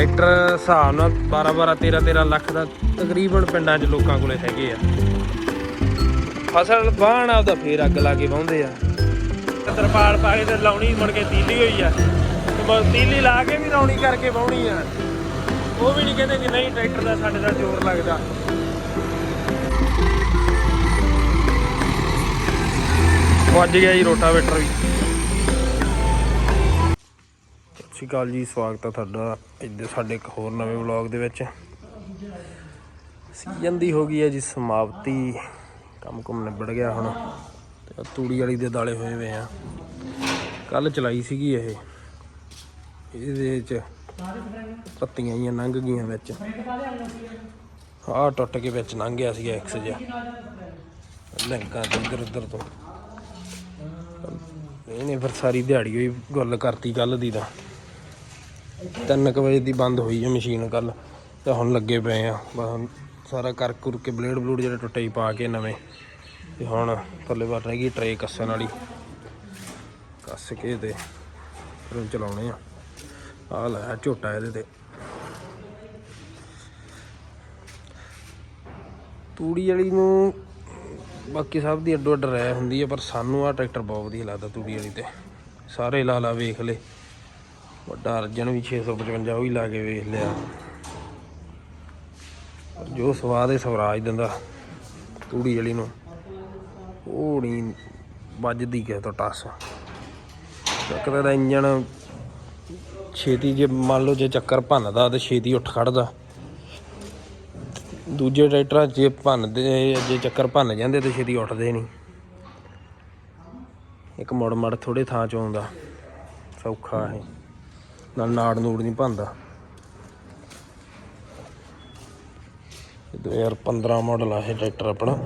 Tractor ਹਿਸਾਬ ਨਾਲ 12 12 13 13 ਲੱਖ ਦਾ ਤਕਰੀਬਨ ਪਿੰਡਾਂ 'ਚ ਲੋਕਾਂ ਕੋਲੇ ਹੈਗੇ ਆ। ਫਸਲ ਬਾਣ ਆਪਦਾ ਫੇਰ ਅੱਗ ਲਾ ਕੇ ਵਾਹੁੰਦੇ ਆ। ਤਰਪਾਲ ਪਾ ਕੇ ਤੇ ਲਾਉਣੀ ਮੁੜ ਕੇ ਤੀਲੀ ਹੋਈ ਆ। ਤੇ ਬਸ ਤੀਲੀ ਲਾ ਕੇ ਵੀ ਰੌਣੀ ਕਰਕੇ ਵਾਹੁਣੀ ਆ। ਉਹ ਵੀ ਨਹੀਂ ਕਹਿੰਦੇ ਕਿ ਨਹੀਂ, ਟਰੈਕਟਰ ਦਾ ਸਾਡੇ ਦਾ ਜ਼ੋਰ ਲੱਗਦਾ। ਵੱਜ ਗਿਆ ਜੀ ਰੋਟਾਵੇਟਰ ਵੀ। ਸ਼੍ਰੀ ਅਕਾਲ ਜੀ, ਸਵਾਗਤ ਹੈ ਤੁਹਾਡਾ ਇੱਥੇ ਸਾਡੇ ਇੱਕ ਹੋਰ ਨਵੇਂ ਵਲੌਗ ਦੇ ਵਿੱਚ। ਸੀਜ਼ਨ ਦੀ ਹੋ ਗਈ ਹੈ ਜੀ, ਸਮਾਪਤੀ। ਕੰਮ ਕੁਮ ਨਿਬੜ ਗਿਆ ਹੁਣ, ਤੇ ਤੂੜੀ ਵਾਲੀ ਦੇ ਦਾਲੇ ਹੋਏ ਹੋਏ ਆ। ਕੱਲ ਚਲਾਈ ਸੀਗੀ ਇਹ। ਇਹਦੇ ਵਿੱਚ ਪੱਤੀਆਂ ਹੀ ਲੰਘ ਗਈਆਂ ਵਿੱਚ। ਆਹ ਟੁੱਟ ਕੇ ਵਿੱਚ ਲੰਘ ਗਿਆ ਸੀਗਾ ਐਕਸ ਜਿਹਾ। ਲਿੰਕਾਂ ਤੋਂ ਇੱਧਰ ਉੱਧਰ ਤੋਂ। ਇਹਨੇ ਫਿਰ ਸਾਰੀ ਦਿਹਾੜੀ ਹੋਈ ਗੱਲ ਕਰਤੀ ਕੱਲ ਦੀ ਤਾਂ। 3 ਵਜੇ ਦੀ ਬੰਦ ਹੋਈ ਹੈ ਮਸ਼ੀਨ ਕੱਲ ਤਾਂ ਹੁਣ ਲੱਗੇ ਪਏ ਆ। ਬਸ ਹੁਣ ਸਾਰਾ ਕਰ ਕੁਰ ਕੇ ਬਲੇਡ ਬਲੂਡ ਜਿਹੜੇ ਟੁੱਟੇ ਹੀ ਪਾ ਕੇ ਨਵੇਂ, ਤੇ ਹੁਣ ਥੱਲੇ ਬਾਰ ਰਹਿ ਗਈ ਟਰੇ ਕੱਸਣ ਵਾਲੀ। ਕੱਸ ਕੇ ਤੇ ਫਿਰ ਚਲਾਉਣੇ ਆ। ਆ ਲੈ ਝੋਟਾ ਇਹਦੇ ਤੇ। ਤੂੜੀ ਵਾਲੀ ਨੂੰ ਬਾਕੀ ਸਭ ਦੀ ਅੱਡੋ ਅੱਡ ਰਹਿ ਹੁੰਦੀ ਹੈ ਪਰ ਸਾਨੂੰ ਆ ਟਰੈਕਟਰ ਬਹੁਤ ਵਧੀਆ ਲੱਗਦਾ ਤੂੜੀ ਵਾਲੀ ਤੇ। ਸਾਰੇ ਲਾ ਲਾ ਵੇਖ ਲੇ। ਵੱਡਾ ਅਰਜਨ ਵੀ 655 ਉਹ ਵੀ ਲਾ ਕੇ ਵੇਖ ਲਿਆ। ਜੋ ਸਵਾਦ ਇਹ ਸਵਰਾਜ ਦਿੰਦਾ, ਤੂੜੀ ਜਲੀ ਨੂੰ। ਉਹ ਨਹੀਂ ਵੱਜਦੀ ਕਿਸੇ ਤੋਂ ਟੱਸ। ਇੱਕ ਤਾਂ ਇੰਜਣ ਛੇਤੀ ਜੇ ਮੰਨ ਲਓ ਜੇ ਚੱਕਰ ਭੰਨਦਾ ਤੇ ਛੇਤੀ ਉੱਠ ਖੜਦਾ। ਦੂਜੇ ਟਰੈਕਟਰਾਂ ਜੇ ਭੰਨਦੇ, ਜੇ ਚੱਕਰ ਭੰਨ ਜਾਂਦੇ ਤੇ ਛੇਤੀ ਉੱਠਦੇ ਨਹੀਂ ਇੱਕ ਮੁੜ ਮੜ ਥੋੜੇ ਥਾਂ 'ਚ ਆਉਂਦਾ। ਸੌਖਾ ਇਹ। ਨਾਲ ਨਾੜ ਨੂੜ ਨਹੀਂ ਭੰਦਾ 2015 ਮਾਡਲ ਆ ਇਹ ਟਰੈਕਟਰ ਆਪਣਾ।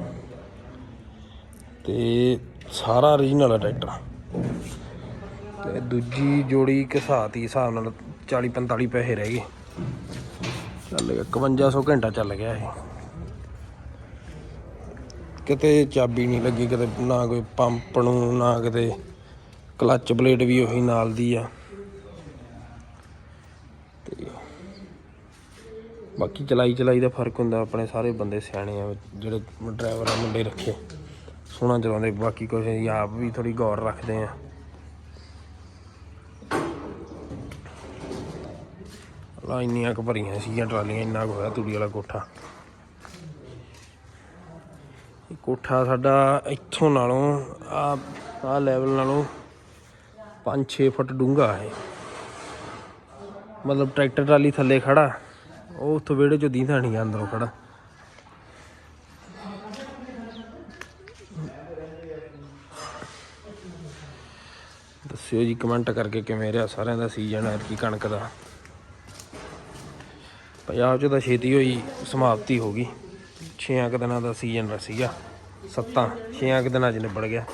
ਤੇ ਸਾਰਾ ਓਰੀਜਨਲ ਆ ਟਰੈਕਟਰ। ਤੇ ਦੂਜੀ ਜੋੜੀ ਘਸਾਤੀ ਹਿਸਾਬ ਨਾਲ 40 45 ਪੈਸੇ ਰਹਿ ਗਏ। ਚੱਲ ਗਿਆ 5100 ਘੰਟਾ ਚੱਲ ਗਿਆ ਇਹ। ਕਿਤੇ ਚਾਬੀ ਨਹੀਂ ਲੱਗੀ, ਕਿਤੇ ਨਾ ਕੋਈ ਪੰਪ ਨੂੰ, ਨਾ ਕਿਤੇ ਕਲੱਚ ਪਲੇਟ ਵੀ ਉਹੀ ਨਾਲ ਦੀ ਆ। ਬਾਕੀ ਚਲਾਈ ਚਲਾਈ ਦਾ ਫ਼ਰਕ ਹੁੰਦਾ, ਆਪਣੇ ਸਾਰੇ ਬੰਦੇ ਸਿਆਣੇ ਆ, ਜਿਹੜੇ ਡਰਾਈਵਰ ਆ, ਮੁੰਡੇ ਰੱਖੇ। ਸੋਹਣਾ ਚਲਾਉਂਦੇ, ਬਾਕੀ ਕੁਝ ਅਸੀਂ ਆਪ ਵੀ ਥੋੜੀ ਗੌਰ ਰੱਖਦੇ ਆ। ਲਾ ਇੰਨੀਆਂ ਕੁ ਭਰੀਆਂ ਸੀਗੀਆਂ ਟਰਾਲੀਆਂ, ਇੰਨਾ ਕੁ ਹੋਇਆ ਤੂੜੀ ਵਾਲਾ ਕੋਠਾ। ਇਹ ਕੋਠਾ ਸਾਡਾ ਇੱਥੋਂ ਨਾਲੋਂ ਆ ਆ ਲੈਵਲ ਨਾਲੋਂ 5-6 ਫੁੱਟ ਡੂੰਘਾ ਹੈ। ਮਤਲਬ ਟਰੈਕਟਰ ਟਰਾਲੀ ਥੱਲੇ ਖੜਾ ਉਹ ਉੱਥੋਂ ਵਿਹੜੇ ਚੋਂ ਦੀਂਦਾ ਨਹੀਂ ਅੰਦਰੋਂ ਖੜਾ। ਦੱਸਿਓ ਜੀ ਕਮੈਂਟ ਕਰਕੇ ਕਿਵੇਂ ਰਿਹਾ ਸਾਰਿਆਂ ਦਾ ਸੀਜ਼ਨ ਹੈ ਕੀ ਕਣਕ ਦਾ। ਪੰਜਾਬ 'ਚ ਤਾਂ ਛੇਤੀ ਹੋਈ, ਸਮਾਪਤੀ ਹੋ ਗਈ। 6 ਕੁ ਦਿਨਾਂ ਦਾ ਸੀਜ਼ਨ ਸੀਗਾ। ਸੱਤਾਂ 6 ਕੁ ਦਿਨਾਂ 'ਚ ਨਿਬੜ ਗਿਆ।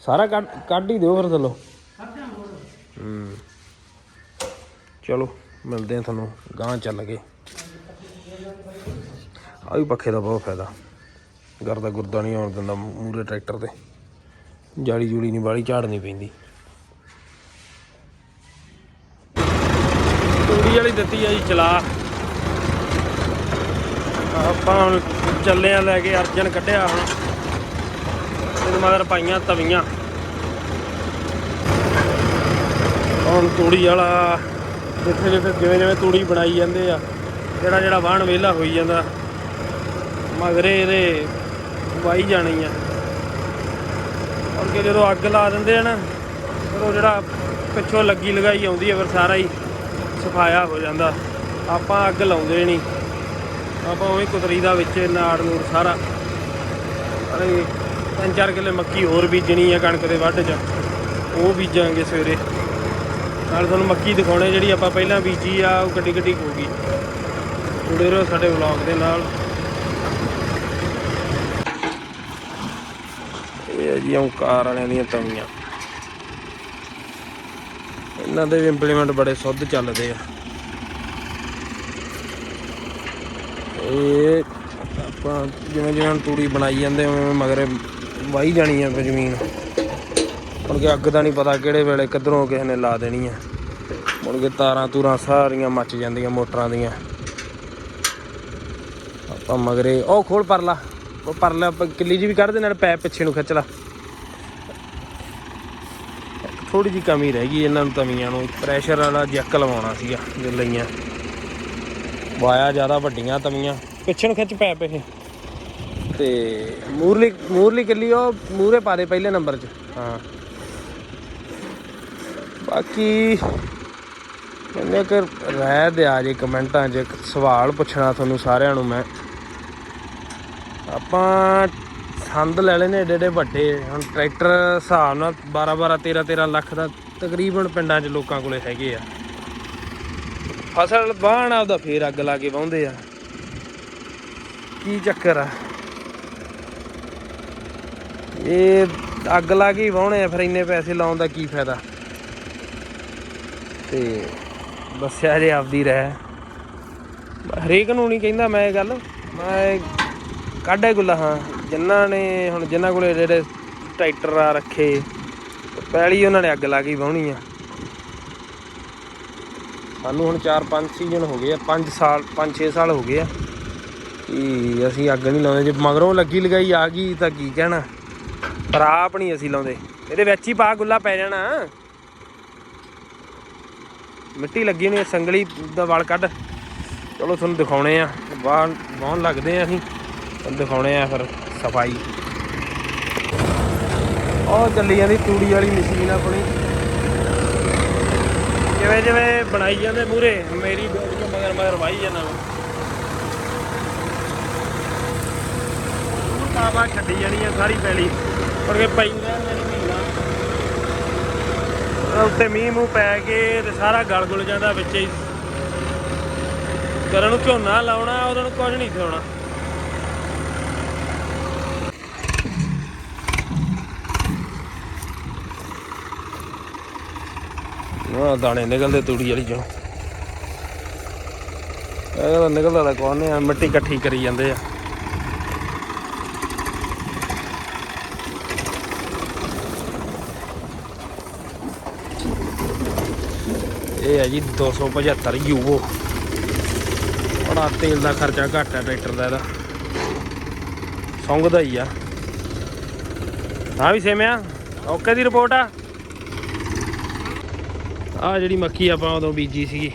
ਸਾਰਾ ਕੱਢ ਕੱਢ ਹੀ ਦਿਓ ਫਿਰ ਥੱਲੋਂ। ਹੂੰ। ਚਲੋ। ਮਿਲਦੇ ਆ ਤੁਹਾਨੂੰ ਗਾਂ ਚੱਲ ਕੇ ਆ ਵੀ ਪੱਖੇ ਦਾ ਬਹੁਤ ਫਾਇਦਾ। ਗਰਦਾ ਗੁਰਦਾ ਨਹੀਂ ਆਉਣ ਦਿੰਦਾ ਮੂਰੇ ਟਰੈਕਟਰ ਤੇ। ਜਾਲੀ ਜੂਲੀ ਨਹੀਂ ਵਾਲੀ ਝਾੜ ਨਹੀਂ ਪੈਂਦੀ। ਤੂੜੀ ਵਾਲੀ ਦਿੱਤੀ ਆ ਜੀ, ਚਲਾ। ਆਪਾਂ ਹੁਣ ਚੱਲੇ ਆ ਲੈ ਕੇ, ਅਰਜਨ ਕੱਢਿਆ ਹੁਣ। ਇਹਦੇ ਮਗਰ ਪਾਈਆਂ ਤਵੀਆਂ। ਹੁਣ ਤੂੜੀ ਵਾਲਾ ਜਿੱਥੇ ਜਿੱਥੇ ਜਿਵੇਂ ਜਿਵੇਂ ਤੂੜੀ ਬਣਾਈ ਜਾਂਦੇ ਆ, ਜਿਹੜਾ ਜਿਹੜਾ ਵਾਹਣ ਵਿਹਲਾ ਹੋਈ ਜਾਂਦਾ, ਮਗਰੇ ਇਹਦੇ ਵਾਈ ਜਾਣੀ ਆ। ਔਰ ਕਿ ਜਦੋਂ ਅੱਗ ਲਾ ਦਿੰਦੇ ਆ ਨਾ, ਫਿਰ ਉਹ ਜਿਹੜਾ ਪਿੱਛੋਂ ਲੱਗੀ ਲਗਾਈ ਆਉਂਦੀ ਹੈ ਫਿਰ ਸਾਰਾ ਹੀ ਸਫਾਇਆ ਹੋ ਜਾਂਦਾ। ਆਪਾਂ ਅੱਗ ਲਾਉਂਦੇ ਨਹੀਂ। ਆਪਾਂ ਉਹੀ ਕੁਤਰੀ ਦਾ ਵਿੱਚ ਨਾੜ ਨੂੜ ਸਾਰਾ। ਅਰੇ, ਤਿੰਨ ਚਾਰ ਕਿੱਲੇ ਮੱਕੀ ਹੋਰ ਬੀਜਣੀ ਆ ਕਣਕ ਦੇ ਵੱਢ 'ਚ। ਉਹ ਬੀਜਾਂਗੇ ਸਵੇਰੇ। ਨਾਲ ਤੁਹਾਨੂੰ ਮੱਕੀ ਦਿਖਾਉਣੇ, ਜਿਹੜੀ ਆਪਾਂ ਪਹਿਲਾਂ ਬੀਜੀ ਆ, ਉਹ ਗੱਡੀ ਗੱਡੀ ਹੋ ਗਈ। ਜੁੜੇ ਰਹੋ ਸਾਡੇ ਵਲੌਗ ਦੇ ਨਾਲ। ਇਹ ਹੈ ਜੀ ਓਂਕਾਰ ਵਾਲਿਆਂ ਦੀਆਂ ਤਵੀਆਂ। ਇਹਨਾਂ ਦੇ ਵੀ ਇੰਪਲੀਮੈਂਟ ਬੜੇ ਸੁੱਧ ਚੱਲਦੇ ਆ। ਇਹ ਆਪਾਂ ਜਿਵੇਂ ਜਿਵੇਂ ਹੁਣ ਤੂੜੀ ਬਣਾਈ ਜਾਂਦੇ ਉਵੇਂ ਮਗਰ ਵਾਹੀ ਜਾਣੀ ਆ ਜ਼ਮੀਨ। ਹੁਣ ਕਿ ਅੱਗ ਦਾ ਨਹੀਂ ਪਤਾ ਕਿਹੜੇ ਵੇਲੇ ਕਿੱਧਰੋਂ ਕਿਸੇ ਨੇ ਲਾ ਦੇਣੀ ਆ। ਮੁੜ ਕੇ ਤਾਰਾਂ ਤੂਰਾਂ ਸਾਰੀਆਂ ਮੱਚ ਜਾਂਦੀਆਂ ਮੋਟਰਾਂ ਦੀਆਂ। ਆਪਾਂ ਮਗਰੇ, ਉਹ ਖੋਲ ਪਰਲਾ। ਉਹ ਪਰ ਕਿੱਲੀ ਜੀ ਵੀ ਕੱਢ ਦੇ ਨਾਲ ਪੈਪ ਪਿੱਛੇ ਨੂੰ ਖਿੱਚ ਲਾ। ਥੋੜੀ ਜੀ ਕਮੀ ਰਹਿ ਗਈ ਇਹਨਾਂ ਨੂੰ ਤਵੀਆਂ ਨੂੰ। ਪ੍ਰੈਸ਼ਰ ਵਾਲਾ ਜੈਕ ਲਵਾਉਣਾ ਸੀਗਾ, ਜੇ ਲਈਆਂ। ਵਾਇਆ ਜ਼ਿਆਦਾ ਵੱਡੀਆਂ ਤਵੀਆਂ। ਪਿੱਛੇ ਨੂੰ ਖਿੱਚ ਪੈਪ ਇਹ। ਤੇ ਮੂਰਲੀ ਮੂਰਲੀ ਕਿੱਲੀ ਉਹ ਮੂਰੇ ਪਾ ਦੇ ਪਹਿਲੇ ਨੰਬਰ 'ਚ। ਹਾਂ। ਬਾਕੀ ਕਹਿੰਦੇ ਕਿ ਰਹਿ ਦੇ ਆ ਜੇ ਕਮੈਂਟਾਂ 'ਚ ਇੱਕ ਸਵਾਲ ਪੁੱਛਣਾ ਤੁਹਾਨੂੰ ਸਾਰਿਆਂ ਨੂੰ ਮੈਂ। ਆਪਾਂ ਸੰਦ ਲੈ ਲੈਨੇ ਏਡੇ ਏਡੇ ਵੱਡੇ। ਹੁਣ ਟਰੈਕਟਰ ਹਿਸਾਬ ਨਾਲ 12 12 13 13 ਲੱਖ ਦਾ ਤਕਰੀਬਨ ਪਿੰਡਾਂ 'ਚ ਲੋਕਾਂ ਕੋਲੇ ਹੈਗੇ ਆ। ਫਸਲ ਬਾਣ ਆਪਦਾ ਫੇਰ ਅੱਗ ਲਾ ਕੇ ਵਾਹੁੰਦੇ ਆ। ਕੀ ਚੱਕਰ ਆ? ਇਹ ਅੱਗ ਲਾ ਕੇ ਹੀ ਆ, ਫਿਰ ਇੰਨੇ ਪੈਸੇ ਲਾਉਣ ਦਾ ਕੀ ਫਾਇਦਾ? ਤੇ ਦੱਸਿਆ ਜੇ ਆਪਦੀ ਰਹਿ ਹਰੇਕ ਨੂੰ ਨਹੀਂ ਕਹਿੰਦਾ ਮੈਂ ਇਹ ਗੱਲ। ਮੈਂ ਕਾਢੇ ਗੁੱਲਾ, ਹਾਂ। ਜਿਨ੍ਹਾਂ ਨੇ ਹੁਣ ਜਿਨ੍ਹਾਂ ਕੋਲੇ ਜਿਹੜੇ ਟਰੈਕਟਰ ਆ ਰੱਖੇ, ਪਹਿਲੀ ਉਹਨਾਂ ਨੇ ਅੱਗ ਲਾ ਕੇ ਹੀ ਆ। ਸਾਨੂੰ ਹੁਣ 4-5 ਸੀਜ਼ਨ ਹੋ ਗਏ ਆ 5 ਸਾਲ 5-6 ਸਾਲ ਹੋ ਗਏ ਆ ਕਿ ਅਸੀਂ ਅੱਗ ਨਹੀਂ ਲਾਉਂਦੇ। ਜੇ ਮਗਰੋਂ ਲੱਗੀ ਲਗਾਈ ਆ ਗਈ ਤਾਂ ਕੀ ਕਹਿਣਾ? ਪਰ ਆਪ ਨਹੀਂ ਅਸੀਂ ਲਾਉਂਦੇ। ਇਹਦੇ ਵਿੱਚ ਹੀ ਪਾ ਗੁੱਲਾ ਪੈ ਜਾਣਾ। ਮਿੱਟੀ ਲੱਗੀ ਹੋਣੀ ਸੰਗਲੀ ਦਾ ਵਲ ਕੱਢ। ਚਲੋ ਤੁਹਾਨੂੰ ਦਿਖਾਉਣੇ ਆ ਬਾਹਰ ਬਾਹਣ ਲੱਗਦੇ ਆ ਅਸੀਂ, ਤੁਹਾਨੂੰ ਦਿਖਾਉਣੇ ਆ ਫਿਰ ਸਫ਼ਾਈ। ਉਹ ਚੱਲੀ ਜਾਂਦੀ ਤੂੜੀ ਵਾਲੀ ਮਸ਼ੀਨ ਆਪਣੀ। ਜਿਵੇਂ ਜਿਵੇਂ ਬਣਾਈ ਜਾਂਦੇ ਮੂਰੇ ਮੇਰੀ ਵੀਡੀਓ ਮਗਰ ਮਗਰ ਵਾਈ ਜਾਂਦਾ ਕਾਬਾ ਛੱਡੀ ਜਾਣੀ ਆ ਸਾਰੀ ਪੈਲੀ। ਪਰ ਪਈ ਰਹਿਣ ਮੇਰੀ ਉੱਤੇ ਮੀਂਹ ਮੂੰਹ ਪੈ ਕੇ ਤੇ ਸਾਰਾ ਗਲ ਗੁਲ ਜਾਂਦਾ ਵਿੱਚ ਹੀ। ਕਰਨ ਨੂੰ ਝੋਨਾ ਲਾਉਣਾ ਉਹਨਾਂ ਨੂੰ ਕੁਝ ਨਹੀਂ ਥੋਣਾ ਉਹ ਦਾਣੇ ਨਿਕਲਦੇ ਤੂੜੀ ਵਾਲੀ ਚੋਂ। ਇਹ ਤਾਂ ਨਿਕਲਦਾ ਤਾਂ ਕੋਣ ਨਹੀਂ ਮਿੱਟੀ ਇਕੱਠੀ ਕਰੀ ਜਾਂਦੇ ਆ। ਜੀ 275 ਯੂਵੋ। ਬੜਾ ਤੇਲ ਦਾ ਖਰਚਾ ਘੱਟ ਹੈ ਟਰੈਕਟਰ ਦਾ ਇਹਦਾ। ਸੰਗਦਾ ਹੀ ਆ। ਹਾਂ ਵੀ ਸੇਮਿਆ ਓਕੇ ਦੀ ਰਿਪੋਰਟ ਆ। ਆ ਜਿਹੜੀ ਮੱਕੀ ਆਪਾਂ ਉਦੋਂ ਬੀਜੀ ਸੀਗੀ।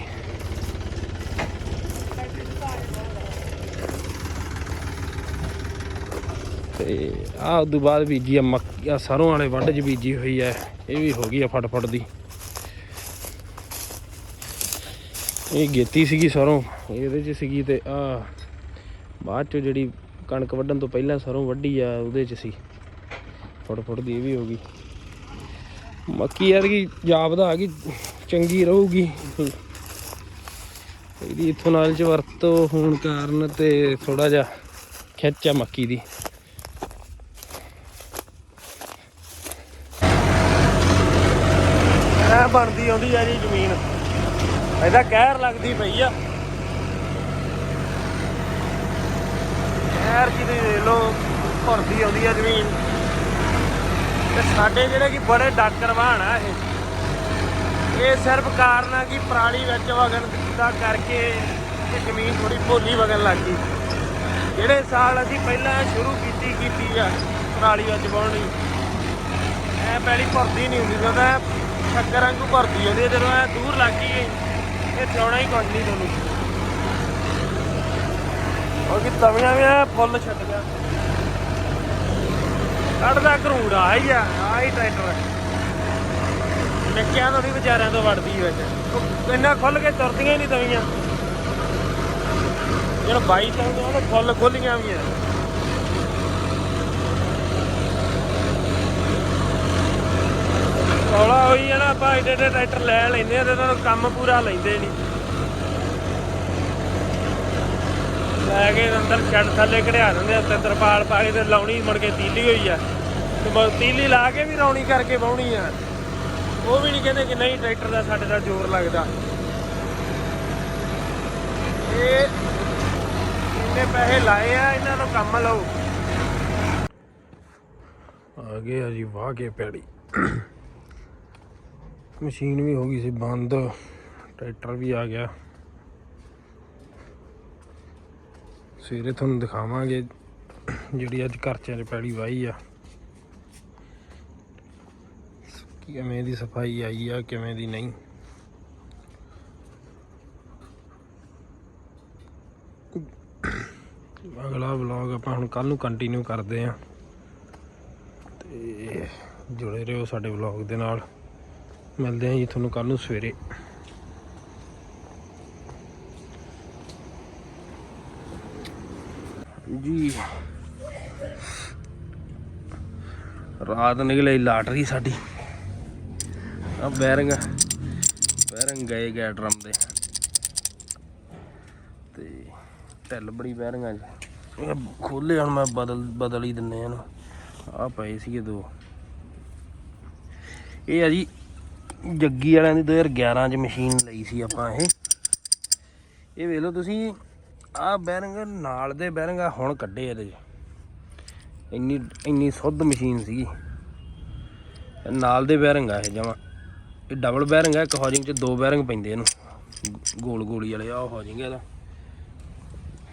ਤੇ ਆ ਉਦੋਂ ਬਾਅਦ ਬੀਜੀ ਆ ਮੱਕੀ ਆ ਸਰੋਂ ਵਾਲੇ ਵੱਢ ਚ ਬੀਜੀ ਹੋਈ ਐ ਇਹ ਵੀ ਹੋ ਗਈ ਆ ਫਟਫਟ ਦੀ। ਇਹ ਗੇਤੀ ਸੀਗੀ ਸਰੋਂ। ਇਹਦੇ ਚ ਸੀਗੀ ਤੇ ਆ ਬਾਅਦ ਚ ਜਿਹੜੀ ਕਣਕ ਵੱਢਣ ਤੋਂ ਪਹਿਲਾਂ ਸਰੋਂ ਵੱਢੀ ਆ, ਉਹਦੇ ਚ ਸੀ। ਫਟਫਟ ਦੀ ਇਹ ਵੀ ਹੋ ਗਈ। ਮੱਕੀ ਯਾਰ ਕੀ ਜਾਪਦਾ ਆ ਗਈ, ਚੰਗੀ ਰਹੂਗੀ। ਇਹਦੀ ਇਥੋਨਾਲ ਚ ਵਰਤੋਂ ਹੋਣ ਕਾਰਨ ਤੇ ਥੋੜਾ ਜਿਹਾ ਖਿੱਚ ਆ ਮੱਕੀ ਦੀ। ਐ ਬਣਦੀ ਆਉਂਦੀ ਆ ਜੀ ਜ਼ਮੀਨ। ਇਹਦਾ ਕਹਿਰ ਲੱਗਦੀ ਪਈ ਆ। ਕਹਿਰ ਜਿਹਦੇ ਦੇ ਲੋ ਭਰਦੀ ਆਉਂਦੀ ਆ ਜ਼ਮੀਨ। ਤੇ ਸਾਡੇ ਜਿਹੜੇ ਕਿ ਬੜੇ ਡਾਕਰ ਆ ਇਹ। ਇਹ ਸਿਰਫ ਕਾਰਨ ਆ ਕਿ ਪਰਾਲੀ ਵਿੱਚ ਵਗਣ ਦਾ ਕਰਕੇ ਇਹ ਜ਼ਮੀਨ ਥੋੜੀ ਭੋਲੀ ਵਗਣ ਲੱਗ ਗਈ। ਜਿਹੜੇ ਸਾਲ ਅਸੀਂ ਪਹਿਲਾਂ ਸ਼ੁਰੂ ਕੀਤੀ ਕੀਤੀ ਆ ਪਰਾਲੀ ਵਿੱਚ ਵਾਹਣੀ ਐ ਪਹਿਲੀ ਭਰਦੀ ਨਹੀਂ ਹੁੰਦੀ ਜਦੋਂ ਸ਼ੱਕਰ ਵਾਂਗੂ ਭਰਦੀ ਹੁੰਦੀ ਜਦੋਂ ਐ ਦੂਰ ਲੱਗ ਗਈ ਇਹ ਥਿਆਉਣਾ ਹੀ ਕੁਝ ਨਹੀਂ ਤੁਹਾਨੂੰ। ਉਹ ਕਿ ਤਵੀਆਂ ਵੀ ਐ ਫੁੱਲ ਛੱਡ ਗਿਆ। ਕੱਢਦਾ ਘਰੂੜ ਆ ਹੀ ਆ ਆ ਹੀ ਟਰੈਕਟਰ। ਨਿੱਕਿਆਂ ਤੋਂ ਵੀ ਵਿਚਾਰਿਆਂ ਤੋਂ ਵੜਦੀ ਵਿੱਚ। ਇੰਨਾ ਖੁੱਲ ਕੇ ਤੁਰਦੀਆਂ ਹੀ ਨਹੀਂ ਤਵੀਆਂ। ਜਿਹੜਾ ਬਾਈ ਤਾਂ ਉਹ ਫੁੱਲ ਖੁੱਲੀਆਂ ਵੀ ਆ। ਹੌਲਾ ਹੋਈ ਆ ਨਾ, ਆਪਾਂ ਏਡੇ ਏਡੇ ਟਰੈਕਟਰ ਲੈ ਲੈਂਦੇ ਆ ਤੇ ਉਹਨਾਂ ਨੂੰ ਕੰਮ ਪੂਰਾ ਲੈਂਦੇ ਨਹੀਂ ਲੈ ਕੇ ਅੰਦਰ ਛੱਡ ਥੱਲੇ ਕਢਿਆ ਦਿੰਦੇ ਆ, ਉੱਤੇ ਤਰਪਾਲ ਪਾ ਕੇ ਤੇ ਲਾਉਣੀ ਮੁੜ ਕੇ ਤੀਲੀ ਹੋਈ ਆ। ਤੇ ਮ- ਤੀਲੀ ਲਾ ਕੇ ਵੀ ਰੌਣੀ ਕਰਕੇ ਵਾਹੁਣੀ ਆ। ਉਹ ਵੀ ਨਹੀਂ ਕਹਿੰਦੇ ਕਿ ਨਹੀਂ, ਟਰੈਕਟਰ ਦਾ ਸਾਡੇ ਦਾ ਜ਼ੋਰ ਲੱਗਦਾ। ਇਹ ਇੰਨੇ ਪੈਸੇ ਲਾਏ ਆ, ਇਹਨਾਂ ਨੂੰ ਕੰਮ ਲਓ। ਆ ਗਏ ਆ ਜੀ ਵਾਹ ਕੇ ਪੈੜੀ। ਮਸ਼ੀਨ ਵੀ ਹੋ ਗਈ ਸੀ, ਬੰਦ, ਟਰੈਕਟਰ ਵੀ ਆ ਗਿਆ। ਸਵੇਰੇ ਤੁਹਾਨੂੰ ਦਿਖਾਵਾਂਗੇ ਜਿਹੜੀ ਅੱਜ ਘਰਚਿਆਂ 'ਚ ਪੈੜੀ ਵਾਹੀ ਆ। ਕਿਵੇਂ ਦੀ ਸਫ਼ਾਈ ਆਈ ਆ, ਕਿਵੇਂ ਦੀ ਨਹੀਂ। ਅਗਲਾ ਵਲੌਗ ਆਪਾਂ ਹੁਣ ਕੱਲ ਨੂੰ ਕੰਟੀਨਿਊ ਕਰਦੇ ਆ। ਤੇ ਜੁੜੇ ਰਹੋ ਸਾਡੇ ਵਲੌਗ ਦੇ ਨਾਲ। ਮਿਲਦੇ ਹਾਂ ਜੀ ਤੁਹਾਨੂੰ ਕੱਲ ਨੂੰ ਸਵੇਰੇ। ਜੀ। ਰਾਤ ਨਿਕਲੇ ਲਾਟਰੀ ਸਾਡੀ। ਆ ਬੈਰਿੰਗ ਬੈਰਿੰਗ ਗਏ ਗਏ ਡਰਮ ਦੇ। ਤੇ ਢਿੱਲ ਬੜੀ ਬੈਰਿੰਗਾਂ ਜੀ ਇਹ ਖੋਲੇ ਹੁਣ ਮੈਂ ਬਦਲ ਬਦਲ ਹੀ ਦਿੰਨੇ ਇਹਨੂੰ। ਆ ਪਏ ਸੀਗੇ ਦੋ। ਇਹ ਆ ਜੀ ਜੱਗੀ ਵਾਲਿਆਂ ਦੀ 2011 ਚ ਮਸ਼ੀਨ ਲਈ ਸੀ ਆਪਾਂ ਇਹ। ਇਹ ਵੇਖ ਲਓ ਤੁਸੀਂ, ਆਹ ਬੈਰਿੰਗ ਨਾਲ ਦੇ ਬੈਰਿੰਗ ਆ, ਹੁਣ ਕੱਢੇ ਇਹਦੇ 'ਚ। ਇੰਨੀ ਇੰਨੀ ਸੁੱਧ ਮਸ਼ੀਨ ਸੀਗੀ। ਨਾਲ ਦੇ ਬੈਰਿੰਗ ਆ ਇਹ ਜਮਾ। ਇਹ ਡਬਲ ਬੈਰਿੰਗ ਆ, ਇੱਕ ਹੌਜਿੰਗ 'ਚ ਦੋ ਬੈਰਿੰਗ ਪੈਂਦੇ ਇਹਨੂੰ। ਗੋਲ ਗੋਲੀ ਵਾਲੇ ਆ ਹੌਜਿੰਗ ਇਹਦਾ।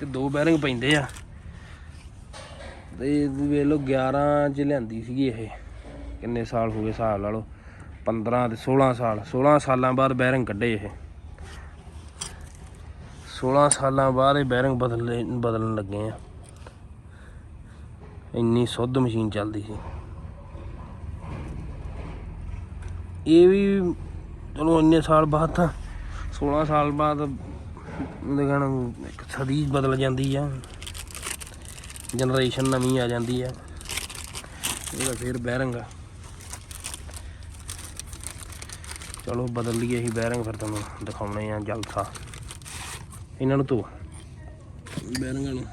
ਤੇ ਦੋ ਬੈਰਿੰਗ ਪੈਂਦੇ ਆ। ਤੇ ਵੇਖ ਲਓ 11 ਚ ਲਿਆਂਦੀ ਸੀਗੀ ਇਹ। ਕਿੰਨੇ ਸਾਲ ਹੋ ਗਏ ਹਿਸਾਬ ਲਾ ਲਓ। 15 ਤੇ 16 ਸਾਲ 16 ਸਾਲਾਂ ਬਾਅਦ ਬੈਰਿੰਗ ਕੱਢੇ ਇਹ। 16 ਸਾਲਾਂ ਬਾਅਦ ਇਹ ਬੈਰਿੰਗ ਬਦਲ ਬਦਲਣ ਲੱਗੇ ਆ। ਇੰਨੀ ਸੁੱਧ ਮਸ਼ੀਨ ਚੱਲਦੀ ਸੀ। ਇਹ ਵੀ ਚਲੋ ਇੰਨੇ ਸਾਲ ਬਾਅਦ ਤਾਂ 16 ਸਾਲ ਬਾਅਦ ਲਗਣ ਇੱਕ ਸਦੀ ਬਦਲ ਜਾਂਦੀ ਆ। ਜਨਰੇਸ਼ਨ ਨਵੀਂ ਆ ਜਾਂਦੀ ਆ। ਇਹਦਾ ਫੇਰ ਬੈਰਿੰਗ ਆ। ਚਲੋ ਬਦਲ ਲਈਏ ਅਸੀਂ ਬੈਰਿੰਗ ਫਿਰ ਤੁਹਾਨੂੰ ਦਿਖਾਉਣੇ ਆ ਜਲਸਾ। ਇਹਨਾਂ ਨੂੰ ਧੋ ਬੈਰਿੰਗਾਂ ਨੂੰ।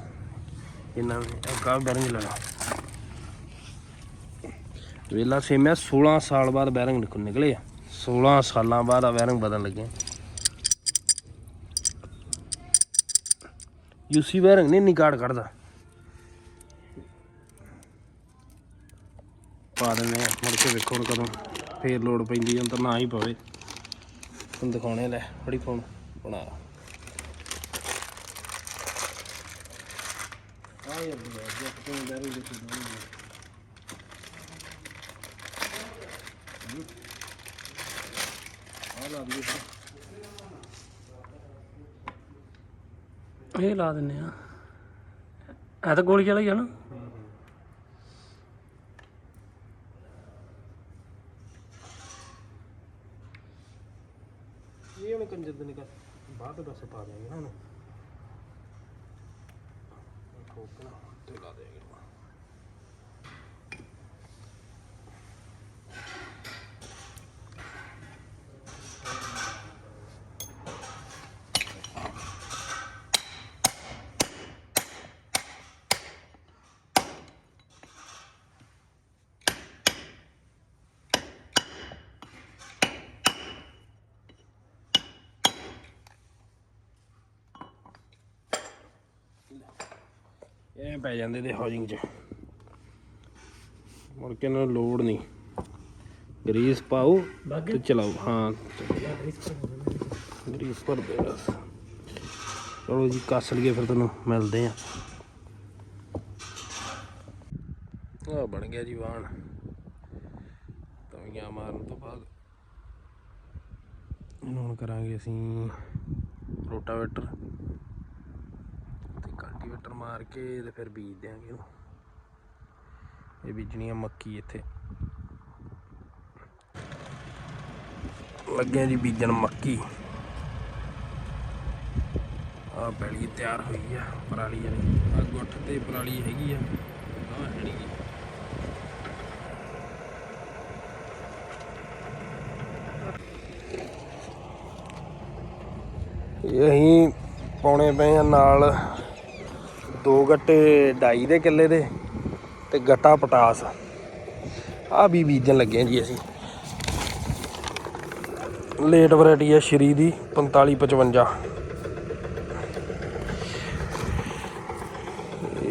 ਇਹਨਾਂ ਨੂੰ ਆਹ ਬੈਰਿੰਗ ਲੈ ਲਾ ਵੇਲਾ ਸੇਮਿਆ 16 ਸਾਲ ਬਾਅਦ ਬੈਰਿੰਗ ਨਿਕਲ ਨਿਕਲੇ ਆ। 16 ਸਾਲਾਂ ਬਾਅਦ ਆ ਬੈਰਿੰਗ ਬਦਲਣ ਲੱਗੇ ਯੂਸੀ ਬੈਰਿੰਗ ਨਹੀਂ ਨਿਕਾੜ ਕੱਢਦਾ। ਪਾ ਦਿੰਦੇ ਆ ਮੁੜ ਕੇ ਵੇਖੋ ਕਦੋਂ। ਫੇਰ ਲੋਡ ਪੈਂਦੀ ਜਾਂ ਤਾਂ ਨਾ ਹੀ ਪਵੇ। ਤੁਹਾਨੂੰ ਦਿਖਾਉਣੇ ਲੈ ਫੜੀ ਫੋਨ ਬਣਾ ਆ ਯਾਰ ਬਣਾ ਜੱਟ ਤੋਂ ਬੈਰਿੰਗ ਦੇ ਆ ਲਾ ਦਈਏ ਇਹ ਲਾ ਦਿੰਨੇ ਆ। ਇਹ ਤਾਂ ਗੋਲੀ ਵਾਲਾ ਹੀ ਆ ਨਾ ਇਹ ਹੁਣ ਕੰਜਰ ਦੇ ਨਿਕਲ ਬਾਅਦ ਦੱਸ ਪਾ ਦੇਗੇ ਨਾ ਉਹਨੂੰ ਠੋਕਣਾ ਤੇ ਲਾ ਦੇਗੇ ਇਹ ਪੈ ਜਾਂਦੇ ਤੇ ਹਾਊਸਿੰਗ 'ਚ? ਮੁੜ ਕੇ ਇਹਨਾਂ ਨੂੰ ਲੋੜ ਨਹੀਂ। ਗਰੀਸ ਪਾਓ ਤੇ ਚਲਾਓ। ਹਾਂ। ਗਰੀਸ ਭਰ ਦੇ ਬਸ। ਚਲੋ ਜੀ ਕੱਸ ਲਈਏ ਫਿਰ ਤੁਹਾਨੂੰ ਮਿਲਦੇ ਆ ਆ ਬਣ ਗਿਆ ਜੀ ਵਾਹਣ। ਤਵੀਆਂ ਮਾਰਨ ਤੋਂ ਬਾਅਦ। ਇਹਨੂੰ ਹੁਣ ਕਰਾਂਗੇ ਅਸੀਂ ਰੋਟਾਵੇਟਰ। ਤੇ ਮਾਰ ਕੇ ਤੇ ਫਿਰ ਬੀਜ ਦਿਆਂਗੇ ਇਹਨੂੰ। ਇਹ ਬੀਜਣੀ ਆ ਮੱਕੀ ਇੱਥੇ। ਲੱਗਿਆ ਜੀ ਬੀਜਣ ਮੱਕੀ। ਆ ਪੈਲੀ ਤਿਆਰ ਹੋਈ ਆ, ਪਰਾਲੀ ਵਾਲੀ। ਆ ਗੁੱਠ ਤੇ ਪਰਾਲੀ ਹੈਗੀ ਆ। ਆ ਹੈਗੀ ਇਹ ਅਸੀਂ ਪਾਉਣੇ ਪਏ ਆ ਨਾਲ ਦੋ ਗੱਟੇ ਡਾਈ ਦੇ ਕਿੱਲੇ ਦੇ ਤੇ ਗੱਟਾ ਪਟਾਸ। ਆ ਵੀ ਬੀਜਣ ਲੱਗੇ ਜੀ ਅਸੀਂ। ਲੇਟ ਵੈਰਾਈਟੀ ਹੈ ਸ਼੍ਰੀ ਦੀ 4555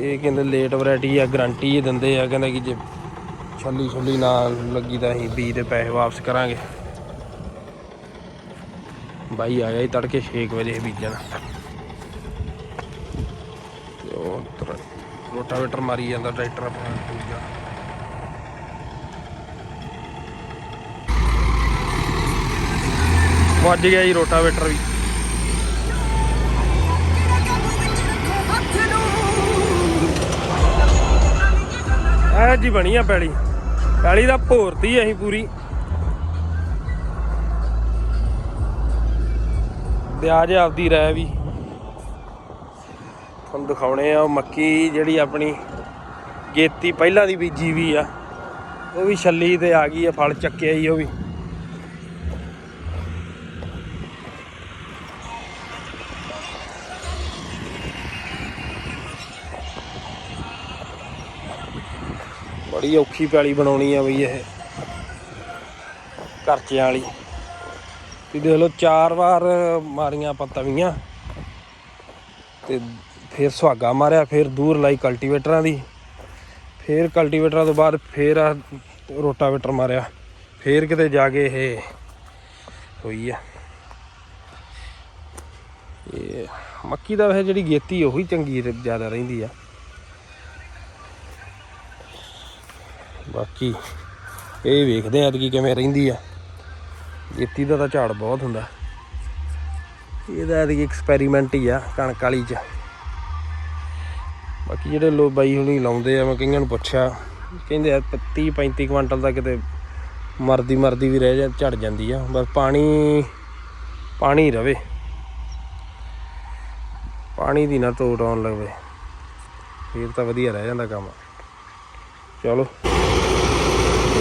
ਇਹ ਕਹਿੰਦੇ ਲੇਟ ਵੈਰਾਈਟੀ ਆ ਗਾਰੰਟੀ ਇਹ ਦਿੰਦੇ ਆ, ਕਹਿੰਦੇ ਕਿ ਜੇ ਛੱਲੀ ਛੁੱਲੀ ਨਾ ਲੱਗੀ ਤਾਂ ਅਸੀਂ ਬੀਜ ਦੇ ਪੈਸੇ ਵਾਪਸ ਕਰਾਂਗੇ। ਬਾਈ ਆਇਆ ਹੀ ਤੜਕੇ 6 ਵਜੇ ਬੀਜਣ ਤੇ ਉਹ ਤਰ- ਰੋਟਾਵੇਟਰ ਮਾਰੀ ਜਾਂਦਾ ਟਰੈਕਟਰ ਆਪਣਾ, ਦੂਜਾ। ਵੱਜ ਗਿਆ ਜੀ ਰੋਟਾਵੇਟਰ ਵੀ। ਐ ਜੀ ਬਣੀ ਆ ਪੈਲੀ। ਪੈਲੀ ਦਾ ਭੋਰਤੀ ਅਸੀਂ ਪੂਰੀ। ਵਿਆਜ ਆਪਦੀ ਰਹਿ ਵੀ। ਤੁਹਾਨੂੰ ਦਿਖਾਉਣੇ ਆ, ਉਹ ਮੱਕੀ ਜਿਹੜੀ ਆਪਣੀ ਗੇਤੀ ਪਹਿਲਾਂ ਦੀ ਬੀਜੀ ਵੀ ਆ, ਉਹ ਵੀ ਛੱਲੀ ਤੇ ਆ ਗਈ ਆ, ਫਲ ਚੱਕਿਆ ਹੀ ਉਹ ਵੀ। ਬੜੀ ਔਖੀ ਪੈਲੀ ਬਣਾਉਣੀ ਆ ਬਈ ਇਹ ਕਰਚਿਆਂ ਵਾਲੀ। ਤੇ ਦੇਖ ਲਓ, ਚਾਰ ਵਾਰ ਮਾਰੀਆਂ ਆਪਾਂ ਤਵੀਆਂ ਤੇ ਫਿਰ ਸੁਹਾਗਾ ਮਾਰਿਆ, ਫਿਰ ਦੂਰ ਲਾਈ ਕਲਟੀਵੇਟਰਾਂ ਦੀ। ਫਿਰ ਕਲਟੀਵੇਟਰਾਂ ਤੋਂ ਬਾਅਦ ਫਿਰ ਆ ਰੋਟਾਵੇਟਰ ਮਾਰਿਆ। ਫਿਰ ਕਿਤੇ ਜਾ ਕੇ ਇਹ ਹੋਈ ਆ। ਇਹ ਮੱਕੀ ਦਾ ਵੈਸੇ ਜਿਹੜੀ ਗੇਤੀ ਉਹੀ ਚੰਗੀ ਜ਼ਿਆਦਾ ਰਹਿੰਦੀ ਆ। ਬਾਕੀ ਇਹ ਵੇਖਦੇ ਆ ਕਿ ਕਿਵੇਂ ਰਹਿੰਦੀ ਆ। ਗੇਤੀ ਦਾ ਤਾਂ ਝਾੜ ਬਹੁਤ ਹੁੰਦਾ। ਇਹਦਾ ਐਤਕੀ ਐਕਸਪੈਰੀਮੈਂਟ ਹੀ ਆ, ਕਣਕ ਵਾਲੀ ਚ। ਬਾਕੀ ਜਿਹੜੇ ਲੋ ਬਾਈ ਹੁਣੀ ਲਾਉਂਦੇ ਆ, ਮੈਂ ਕਈਆਂ ਨੂੰ ਪੁੱਛਿਆ, ਕਹਿੰਦੇ ਆ 30 35 ਕੁਇੰਟਲ ਦਾ ਕਿਤੇ ਮਰਦੀ ਮਰਦੀ ਵੀ ਰਹਿ ਜਾ, ਝੜ ਜਾਂਦੀ ਆ। ਬਸ ਪਾਣੀ ਪਾਣੀ ਰਵੇ। ਪਾਣੀ ਦੀ ਨਾ ਤੋੜ ਆਉਣ ਲੱਗੇ। ਫਿਰ ਤਾਂ ਵਧੀਆ ਰਹਿ ਜਾਂਦਾ ਕੰਮ। ਚਲੋ।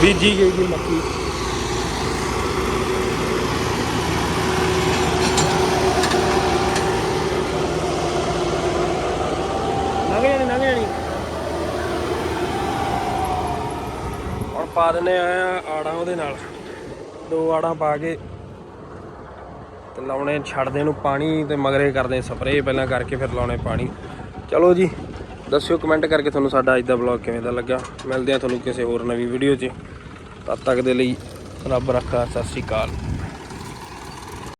ਬੀਜੀ ਗਈ ਜੀ ਮੱਕੀ ਲੰਘ ਜਾਣੀ ਲੰਘ ਜਾਣੀ ਹੁਣ ਪਾ ਦਿੰਨੇ ਆ ਆੜਾਂ ਉਹਦੇ ਨਾਲ। ਦੋ ਆੜਾਂ ਪਾ ਕੇ ਤੇ ਲਾਉਣੇ ਛੱਡਦੇ ਨੂੰ ਪਾਣੀ ਤੇ ਮਗਰੇ ਕਰਦੇ ਸਪਰੇਅ ਪਹਿਲਾਂ ਕਰਕੇ ਫਿਰ ਲਾਉਣੇ ਪਾਣੀ। ਚਲੋ ਜੀ, ਦੱਸਿਓ ਕਮੈਂਟ ਕਰਕੇ ਤੁਹਾਨੂੰ ਸਾਡਾ ਅੱਜ ਦਾ ਵਲੌਗ ਕਿਵੇਂ ਦਾ ਲੱਗਾ। ਮਿਲਦੇ ਆ ਤੁਹਾਨੂੰ ਕਿਸੇ ਹੋਰ ਨਵੀਂ ਵੀਡੀਓ 'ਚ। ਤਦ ਤੱਕ ਦੇ ਲਈ ਰੱਬ ਰੱਖਾ, ਸਤਿ ਸ਼੍ਰੀ ਅਕਾਲ।